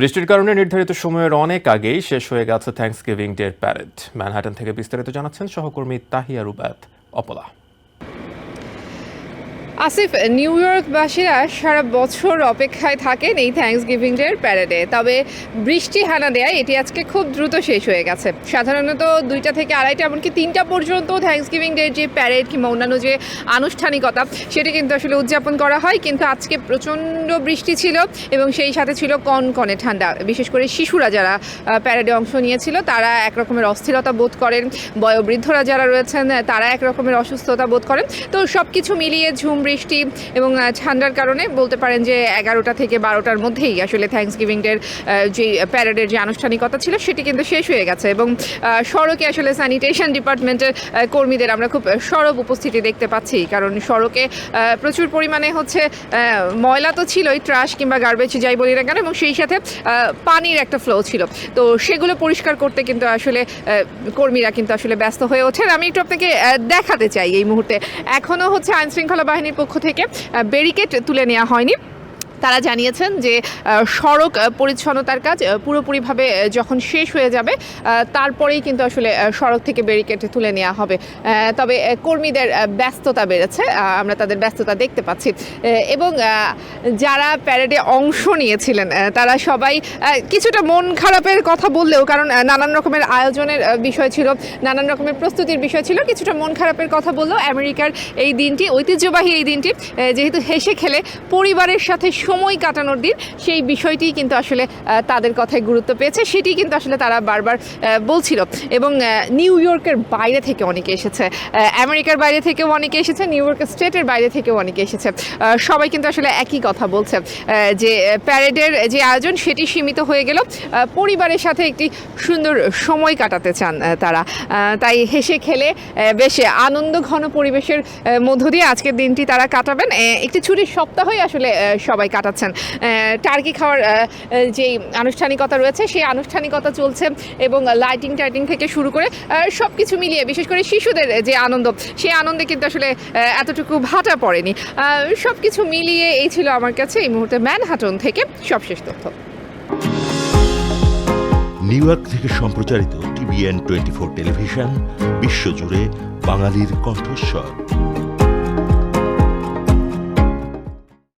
বৃষ্টির কারণে নির্ধারিত সময়ের অনেক আগেই শেষ হয়ে গেছে থ্যাংকস গিভিং ডের প্যারেড ম্যানহাটন থেকে বিস্তারিত জানাচ্ছেন সহকর্মী তাহিয়া রুবাত অপলা। আসিফ নিউ ইয়র্কবাসীরা সারা বছর অপেক্ষায় থাকেন এই থ্যাঙ্কস গিভিং ডের প্যারেডে তবে বৃষ্টি হানা দেয় এটি আজকে খুব দ্রুত শেষ হয়ে গেছে। সাধারণত দুইটা থেকে আড়াইটা, এমনকি তিনটা পর্যন্ত থ্যাঙ্কস গিভিং ডের যে প্যারেড কিংবা অন্যান্য যে আনুষ্ঠানিকতা, সেটি কিন্তু আসলে উদযাপন করা হয়। কিন্তু আজকে প্রচণ্ড বৃষ্টি ছিল এবং সেই সাথে ছিল কনকনে ঠান্ডা। বিশেষ করে শিশুরা যারা প্যারেডে অংশ নিয়েছিল, তারা এক রকমের অস্থিরতা বোধ করেন। বয়োবৃদ্ধরা যারা রয়েছেন, তারা এক রকমের অসুস্থতা বোধ করেন। তো সব কিছু মিলিয়ে ঝুম বৃষ্টি এবং ঠান্ডার কারণে বলতে পারেন যে এগারোটা থেকে বারোটার মধ্যেই আসলে থ্যাংকস গিভিং ডের যে প্যারেডের যে আনুষ্ঠানিকতা ছিল সেটি কিন্তু শেষ হয়ে গেছে এবং সড়কে আসলে স্যানিটেশন ডিপার্টমেন্টের কর্মীদের আমরা খুব সরব উপস্থিতি দেখতে পাচ্ছি। কারণ সড়কে প্রচুর পরিমাণে হচ্ছে ময়লা তো ছিলই ট্রাশ কিংবা গার্বেজ যাই বলি না কেন এবং সেই সাথে পানির একটা ফ্লো ছিল। তো সেগুলো পরিষ্কার করতে কিন্তু আসলে কর্মীরা কিন্তু আসলে ব্যস্ত হয়ে ওঠেন। আমি একটু আপনাকে দেখাতে চাই এই মুহূর্তে। এখনও হচ্ছে আইনশৃঙ্খলা বাহিনীর পক্ষ থেকে ব্যারিকেড তুলে নেওয়া হয়নি। তারা জানিয়েছেন যে সড়ক পরিচ্ছন্নতার কাজ পুরোপুরিভাবে যখন শেষ হয়ে যাবে তারপরেই কিন্তু আসলে সড়ক থেকে ব্যারিকেড তুলে নেওয়া হবে। তবে কর্মীদের ব্যস্ততা বেড়েছে আমরা তাদের ব্যস্ততা দেখতে পাচ্ছি। এবং যারা প্যারেডে অংশ নিয়েছিলেন তারা সবাই কিছুটা মন খারাপের কথা বললেও, কারণ নানান রকমের আয়োজনের বিষয় ছিল, নানান রকমের প্রস্তুতির বিষয় ছিল, কিছুটা মন খারাপের কথা বললেও, আমেরিকার এই দিনটি, ঐতিহ্যবাহী এই দিনটি যেহেতু হেসে খেলে, পরিবারের সাথে সময় কাটানোর দিন সেই বিষয়টি কিন্তু আসলে তাদের কথায় গুরুত্ব পেয়েছে। সেটি কিন্তু আসলে তারা বারবার বলছিল। এবং নিউ ইয়র্কের বাইরে থেকে অনেকে এসেছে। আমেরিকার বাইরে থেকেও অনেকে এসেছে, নিউ ইয়র্কের স্টেটের বাইরে থেকেও অনেকে এসেছে। সবাই কিন্তু আসলে একই কথা বলছে যে প্যারেডের যে আয়োজন সেটি সীমিত হয়ে গেল। পরিবারের সাথে একটি সুন্দর সময় কাটাতে চান তারা। তাই হেসে খেলে বেশ আনন্দ ঘন পরিবেশের মধ্য দিয়ে আজকের দিনটি তারা কাটাবেন। একটি ছুটির সপ্তাহই আসলে সবাই কাটাচ্ছেন। টার্কি খাওয়ার আহ, আনুষ্ঠানিকতা রয়েছে সেই আনুষ্ঠানিকতা চলছে এবং লাইটিং টাইটিং থেকে শুরু করে সব কিছু মিলিয়ে বিশেষ করে শিশুদের যে আনন্দ সেই আনন্দে কিন্তু আসলে এতটুকু ভাটা পড়েনি। সব কিছু মিলিয়ে এই ছিল আমার কাছে এই মুহূর্তে ম্যানহাটন থেকে সবশেষ তথ্য। নিউ ইয়র্ক থেকে সম্প্রচারিত টিভিএন টোয়েন্টি ফোর টেলিভিশন বিশ্বজুড়ে বাঙালির কণ্ঠস্বর।